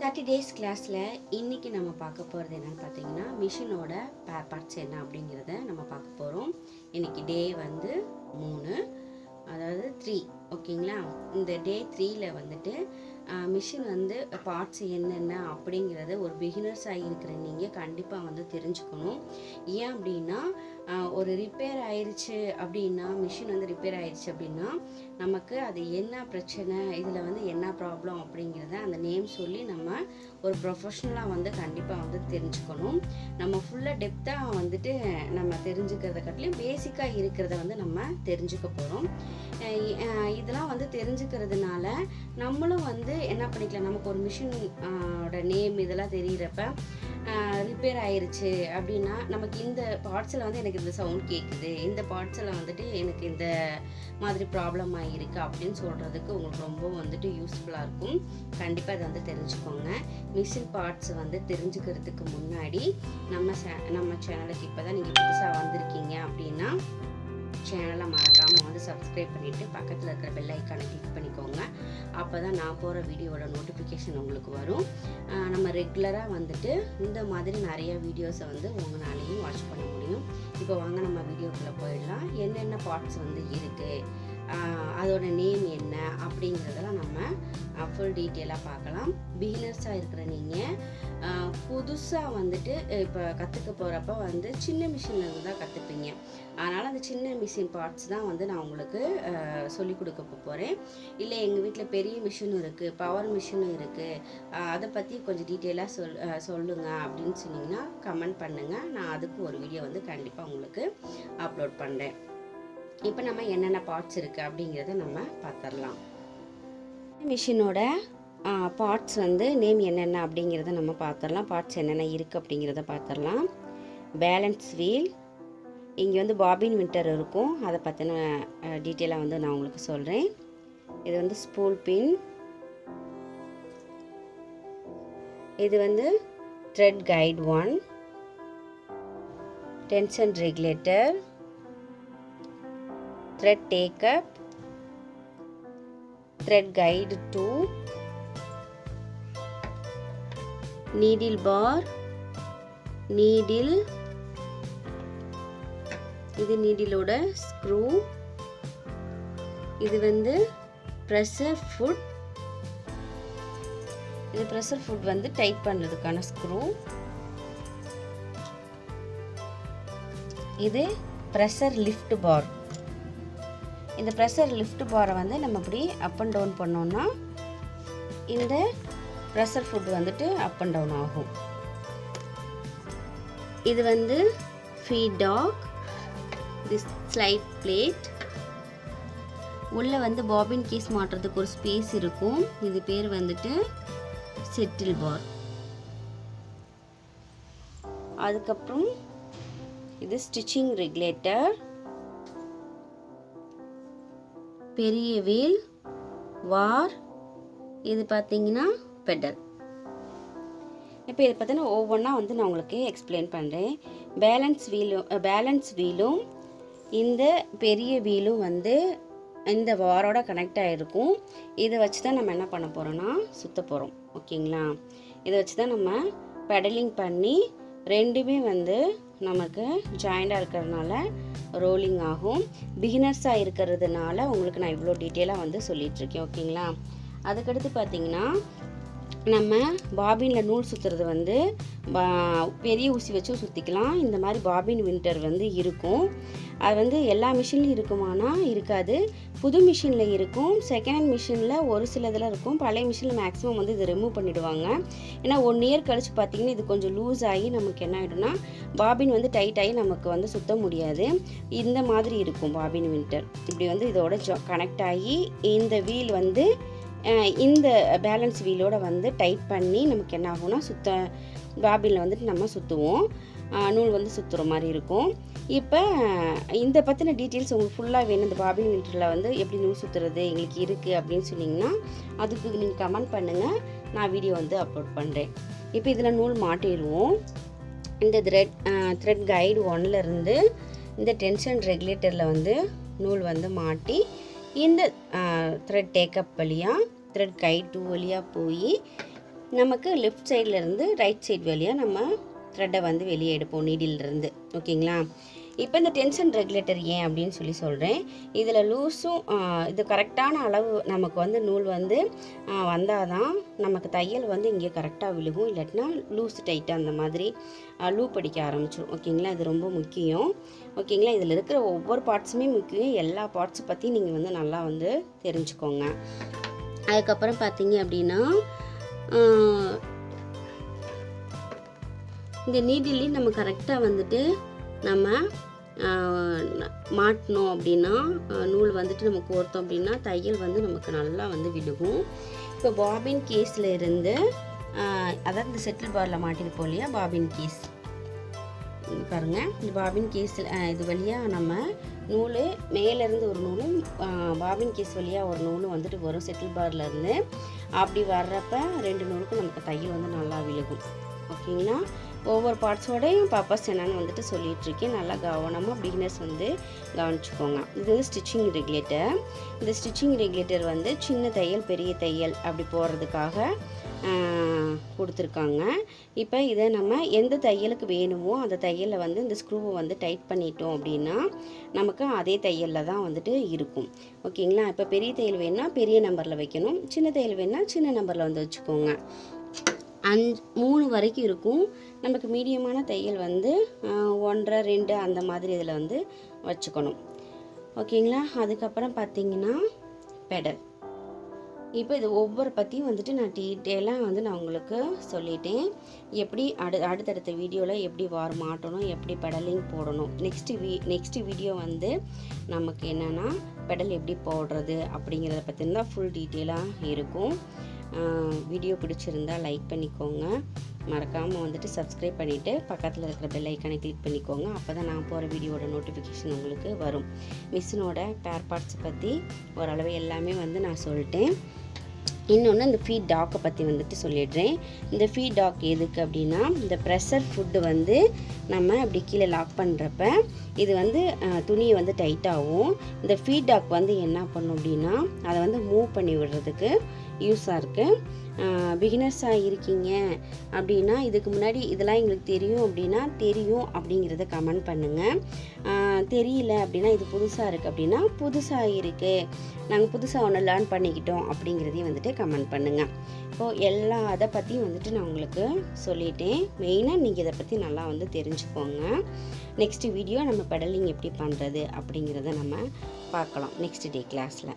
Thirty days கிளாஸில் இன்றைக்கி நம்ம பார்க்க போகிறது என்னென்னு பார்த்தீங்கன்னா மிஷினோட பே பார்ட்ஸ் என்ன அப்படிங்கிறத நம்ம பார்க்க போகிறோம் இன்றைக்கி டே வந்து மூணு அதாவது த்ரீ ஓகேங்களா? இந்த டே த்ரீயில் வந்துட்டு மிஷின் வந்து பார்ட்ஸ் என்னென்ன அப்படிங்கிறத ஒரு பிகினர்ஸாக இருக்கிற நீங்கள் கண்டிப்பாக வந்து தெரிஞ்சுக்கணும். ஏன் அப்படின்னா ஒரு ரிப்பேர் ஆயிடுச்சு அப்படின்னா மிஷின் வந்து ரிப்பேர் ஆயிடுச்சு அப்படின்னா நமக்கு அது என்ன பிரச்சனை இதில் வந்து என்ன ப்ராப்ளம் அப்படிங்கிறத அந்த நேம் சொல்லி நம்ம ஒரு ப்ரொஃபஷ்னலாக வந்து கண்டிப்பாக வந்து தெரிஞ்சுக்கணும். நம்ம ஃபுல்லாக டெப்த்தாக வந்துட்டு நம்ம தெரிஞ்சுக்கிறத கட்டிலையும் பேசிக்காக இருக்கிறத வந்து நம்ம தெரிஞ்சுக்க போகிறோம் இதெல்லாம் வந்து தெரிஞ்சுக்கிறதுனால நம்மளும் வந்து என்ன பண்ணிக்கலாம் நமக்கு ஒரு மிஷின் ஓட நேம் இதெல்லாம் தெரியிறப்ப ரிப்பேர் ஆயிடுச்சு அப்படின்னா நமக்கு இந்த பார்ட்ஸில் வந்து எனக்கு இந்த சவுண்ட் கேட்குது இந்த பார்ட்ஸில் வந்துட்டு எனக்கு இந்த மாதிரி ப்ராப்ளம் ஆகிருக்கு அப்படின்னு சொல்கிறதுக்கு உங்களுக்கு ரொம்ப வந்துட்டு யூஸ்ஃபுல்லாக இருக்கும். கண்டிப்பாக இதை வந்து தெரிஞ்சுக்கோங்க. மிஷின் பார்ட்ஸ் வந்து தெரிஞ்சுக்கிறதுக்கு முன்னாடி நம்ம சே- நம்ம சேனலுக்கு இப்போ தான் நீங்கள் புதுசாக வந்திருக்கீங்க அப்படின்னா சேனலை மறக்காமல் வந்து சப்ஸ்கிரைப் பண்ணிவிட்டு பக்கத்தில் இருக்கிற பெல் ஐக்கானை கிளிக் பண்ணிக்கோங்க. அப்போ தான் நான் போகிற வீடியோவோட நோட்டிஃபிகேஷன் உங்களுக்கு வரும். நம்ம ரெகுலராக வந்துட்டு இந்த மாதிரி நிறைய வீடியோஸை வந்து உங்களாலையும் வாட்ச் பண்ண முடியும். இப்போ வாங்க நம்ம வீடியோக்குள்ளே போயிடலாம். என்னென்ன பார்ட்ஸ் வந்து இருக்குது அதோட நேம் என்ன அப்படிங்கிறதெல்லாம் நம்ம ஃபுல் டீட்டெயிலாக பார்க்கலாம். பிகினர்ஸாக இருக்கிற நீங்கள் புதுசாக வந்துட்டு இப்போ கற்றுக்க போகிறப்ப வந்து சின்ன மிஷின்லேருந்து தான் கற்றுப்பீங்க அதனால் அந்த சின்ன மிஷின் பார்ட்ஸ் தான் வந்து நான் உங்களுக்கு சொல்லி கொடுக்க போகிறேன் இல்லை எங்கள் வீட்டில் பெரிய மிஷினும் இருக்குது பவர் மிஷினும் இருக்குது அதை பற்றி கொஞ்சம் டீட்டெயிலாக சொல் சொல்லுங்கள் சொல்லுங்க அப்படின்னு சொன்னிங்கன்னா கமெண்ட் பண்ணுங்கள் நான் அதுக்கு ஒரு வீடியோ வந்து கண்டிப்பாக உங்களுக்கு அப்லோட் பண்ணுறேன் இப்போ நம்ம என்னென்ன பார்ட்ஸ் இருக்குது அப்படிங்கிறத நம்ம பார்த்துடலாம் மிஷினோட பார்ட்ஸ் வந்து நேம் என்னென்ன அப்படிங்கிறத நம்ம பார்த்துடலாம் பார்ட்ஸ் என்னென்ன இருக்குது அப்படிங்கிறத பார்த்துடலாம் பேலன்ஸ் வீல் இங்கே வந்து பாபின் வின்டர் இருக்கும். அதை பற்றின டீட்டெயிலாக வந்து நான் உங்களுக்கு சொல்கிறேன் இது வந்து ஸ்பூல் பின் இது வந்து thread guide one tension regulator thread take up thread guide 2 needle bar needle இது நீடிலோட ஸ்க்ரூ இது வந்து ப்ரெஷர் ஃபுட் இது ப்ரெஷர் ஃபுட் வந்து டைட் பண்ணுறதுக்கான ஸ்க்ரூ இது ப்ரெஷர் லிஃப்ட் பார் இந்த ப்ரெஷர் லிஃப்ட் பாரை வந்து நம்ம இப்படி அப் அண்ட் டவுன் பண்ணோம்னா இந்த ப்ரெஷர் ஃபுட் வந்துட்டு அப் அண்ட் டவுன் ஆகும். இது வந்து feed dog this slide plate உள்ளே வந்து பாபின் கேஸ் மாட்டுறதுக்கு ஒரு ஸ்பேஸ் இருக்கும். இது பேர் வந்துட்டு செட்டில் பார் அதுக்கப்புறம் இது ஸ்டிச்சிங் ரெகுலேட்டர் பெரிய வீல் வார் இது பார்த்தீங்கன்னா பெடல். இப்போ இதை பார்த்தீங்கன்னா ஒவ்வொன்றா வந்து நான் உங்களுக்கு எக்ஸ்பிளைன் பண்ணுறேன் பேலன்ஸ் வீலும் பேலன்ஸ் வீலும் இந்த பெரிய வீலும் வந்து இந்த வாரோட கனெக்ட் ஆகிருக்கும் இதை வச்சு தான் நம்ம என்ன பண்ண போகிறோன்னா சுத்த போகிறோம் ஓகேங்களா? இதை வச்சு தான் நம்ம பெடலிங் பண்ணி ரெண்டுமே வந்து நமக்கு ஜாயிண்டாக இருக்கிறதுனால ரோலிங் ஆகும். பிகினர்ஸாக இருக்கிறதுனால உங்களுக்கு நான் இவ்வளோ டீட்டெயிலாக வந்து சொல்லிகிட்ருக்கேன் ஓகேங்களா அதுக்கடுத்து பார்த்தீங்கன்னா நம்ம பாபினில் நூல் சுற்றுறது வந்து பா- பெரிய ஊசி வச்சும் சுற்றிக்கலாம் இந்த மாதிரி பாபின் வின்டர் வந்து இருக்கும். அது வந்து எல்லா மிஷின்லையும் இருக்குமானா இருக்காது. புது மிஷினில் இருக்கும். செகண்ட் ஹேண்ட் மிஷினில் ஒரு சில இதில் இருக்கும். பழைய மிஷினில் மேக்ஸிமம் வந்து இதை ரிமூவ் பண்ணிடுவாங்க. ஏன்னா ஒன் இயர் கழிச்சு பார்த்தீங்கன்னா இது கொஞ்சம் லூஸ் ஆகி நமக்கு என்ன ஆகிடும்னா பாபின் வந்து டைட் ஆகி நமக்கு வந்து சுத்த முடியாது. இந்த மாதிரி இருக்கும் பாபின் வின்டர் இப்படி வந்து இதோட ஜா கனெக்ட் ஆகி இந்த வீல் வந்து இந்த பேலன்ஸ் வீலோட வந்து டைட் பண்ணி நமக்கு என்ன ஆகும்னா சுத்த பாபினில் வந்துட்டு நம்ம சுற்றுவோம் நூல் வந்து சுற்றுற மாதிரி இருக்கும். இப்போ இந்த பற்றின டீட்டெயில்ஸ் உங்களுக்கு ஃபுல்லாக வேணும். இந்த பாபின் வின்டரில் வந்து எப்படி நூல் சுற்றுறது எங்களுக்கு இருக்குது அப்படின்னு சொன்னிங்கன்னா அதுக்கு நீங்கள் கமெண்ட் பண்ணுங்கள் நான் வீடியோ வந்து அப்லோட் பண்ணுறேன் இப்போ இதில் நூல் மாட்டிடுவோம். இந்த த்ரெட் த்ரெட் கைடு ஒன்லேருந்து இந்த டென்ஷன் ரெகுலேட்டரில் வந்து நூல் வந்து மாட்டி இந்த த்ரெட் டேக்கப் வழியாக த்ரெட் கைட் டூ வழியாக போய் நமக்கு லெஃப்ட் சைட்லேருந்து ரைட் சைட் வழியாக நம்ம த்ரெட்டை வந்து வெளியே எடுப்போம் நீடிலிருந்து ஓகேங்களா? இப்போ இந்த டென்ஷன் ரெகுலேட்டர் ஏன் அப்படின்னு சொல்லி சொல்கிறேன். இதில் லூஸும் இது கரெக்டான அளவு நமக்கு வந்து நூல் வந்து வந்தால் தான் நமக்கு தையல் வந்து இங்கே கரெக்டாக விழுகும். இல்லாட்டினா லூஸ் டைட்டாக அந்த மாதிரி லூப் அடிக்க ஆரம்பிச்சிடும் ஓகேங்களா? இது ரொம்ப முக்கியம். ஓகேங்களா? இதில் இருக்கிற ஒவ்வொரு பார்ட்ஸுமே முக்கியம். எல்லா பார்ட்ஸை பற்றி நீங்கள் வந்து நல்லா வந்து தெரிஞ்சுக்கோங்க. அதுக்கப்புறம் பார்த்தீங்க அப்படின்னா இந்த நீடிலையும் நம்ம கரெக்டாக வந்துட்டு நம்ம மாட்டினோம் அப்படின்னா நூல் வந்துட்டு நம்ம கோர்த்தோம் அப்படின்னா தையல் வந்து நமக்கு நல்லா வந்து விழுகும். இப்போ பாபின் கேஸில் இருந்து அதாவது இந்த செட்டில் பாரில் மாட்டிருப்போம் இல்லையா பாபின் கேஸ். பாருங்கள் இந்த பாபின் கேஸில் இது வழியாக நம்ம நூல் மேலேருந்து ஒரு நூலும் பாபின் கேஸ் வழியாக ஒரு நூலும் வந்துட்டு வரும் செட்டில் பார்லேருந்து அப்படி வர்றப்ப ரெண்டு நூலுக்கும் நமக்கு தையல் வந்து நல்லா விழுகும். ஓகேங்களா? ஒவ்வொரு பார்ட்ஸோடையும் பர்பஸ் என்னன்னு வந்துட்டு சொல்லிகிட்ருக்கேன் நல்லா கவனமாக பிகினர்ஸ் வந்து கவனிச்சுக்கோங்க. இது வந்து ஸ்டிச்சிங் ரெகுலேட்டர் இந்த ஸ்டிச்சிங் ரெகுலேட்டர் வந்து சின்ன தையல் பெரிய தையல் அப்படி போடுறதுக்காக கொடுத்துருக்காங்க. இப்போ இதை நம்ம எந்த தையலுக்கு வேணுமோ அந்த தையலில் வந்து இந்த ஸ்க்ரூவை வந்து டைட் பண்ணிட்டோம் அப்படின்னா நமக்கு அதே தையலில் தான் வந்துட்டு இருக்கும். ஓகேங்களா? இப்போ பெரிய தையல் வேணும்னா பெரிய நம்பரில் வைக்கணும். சின்ன தையல் வேணும்னா சின்ன நம்பரில் வந்து வச்சுக்கோங்க. அஞ்சு மூணு வரைக்கும் இருக்கும். நமக்கு மீடியமான தையல் வந்து ஒன்றரை ரெண்டு அந்த மாதிரி இதில் வந்து வச்சுக்கணும். ஓகேங்களா? அதுக்கப்புறம் பார்த்தீங்கன்னா பெடல். இப்போ இது ஒவ்வொரு பற்றியும் வந்துட்டு நான் டீட்டெயிலாக வந்து நான் உங்களுக்கு சொல்லிட்டேன். எப்படி அடு அடுத்தடுத்த வீடியோவில் எப்படி வார் மாட்டணும் எப்படி பெடலிங் போடணும். நெக்ஸ்ட்டு வீ நெக்ஸ்ட்டு வீடியோ வந்து நமக்கு என்னென்னா பெடல் எப்படி போடுறது அப்படிங்கிறத பற்றினா ஃபுல் டீட்டெயிலாக இருக்கும். வீடியோ பிடிச்சிருந்தா லைக் பண்ணிக்கோங்க. மறக்காமல் வந்துட்டு சப்ஸ்கிரைப் பண்ணிவிட்டு பக்கத்தில் இருக்கிற பெல் ஐக்கானை கிளிக் பண்ணிக்கோங்க. அப்போ தான் நான் போகிற வீடியோட நோட்டிஃபிகேஷன் உங்களுக்கு வரும். மிஷினோட பேர் பார்ட்ஸ் பற்றி ஓரளவு எல்லாமே வந்து நான் சொல்லிட்டேன். இன்னொன்று இந்த ஃபீட் டாக்கை பற்றி வந்துட்டு சொல்லிடுறேன். இந்த ஃபீட் டாக் எதுக்கு அப்படின்னா இந்த ப்ரெஷர் ஃபுட்டு வந்து நம்ம அப்படி கீழே லாக் பண்ணுறப்ப இது வந்து துணியை வந்து டைட்டாகும் இந்த ஃபீட் டாக் வந்து என்ன பண்ணும் அப்படின்னா அதை வந்து மூவ் பண்ணி விடுறதுக்கு யூஸாக இருக்குது பிகினர்ஸாக இருக்கீங்க அப்படின்னா இதுக்கு முன்னாடி இதெல்லாம் எங்களுக்கு தெரியும் அப்படின்னா தெரியும் அப்படிங்கிறத கமெண்ட் பண்ணுங்கள் தெரியல அப்படின்னா இது புதுசாக இருக்குது அப்படின்னா புதுசாக இருக்குது நாங்கள் புதுசாக ஒன்று லேர்ன் பண்ணிக்கிட்டோம் அப்படிங்கிறதையும் வந்துட்டு கமெண்ட் பண்ணுங்கள் இப்போது எல்லா அதை பற்றியும் வந்துட்டு நான் உங்களுக்கு சொல்லிட்டேன். மெயினாக நீங்கள் இதை பற்றி நல்லா வந்து தெரிஞ்சுக்கோங்க. நெக்ஸ்ட் வீடியோ நம்ம பெடலிங் எப்படி பண்ணுறது அப்படிங்கிறத நம்ம பார்க்கலாம். நெக்ஸ்ட் டே கிளாஸில்